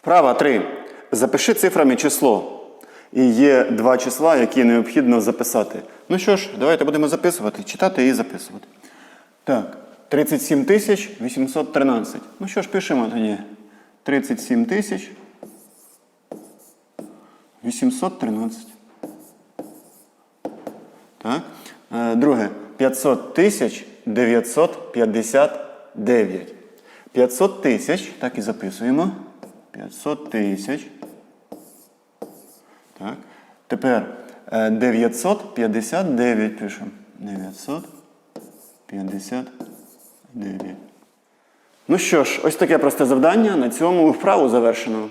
Вправа 3. Запиши цифрами число. І є два числа, які необхідно записати. Ну що ж, давайте будемо записувати, читати і записувати. Так, 37 тисяч 813. Ну що ж, пишемо тоді. 37 тисяч 813. Так. Е, Друге. 500 тисяч 959. 500 тисяч, так і записуємо. 500 тисяч. Так. Тепер е, 959 пишемо. 959. Ну що ж, ось таке просте завдання. На цьому вправу завершено.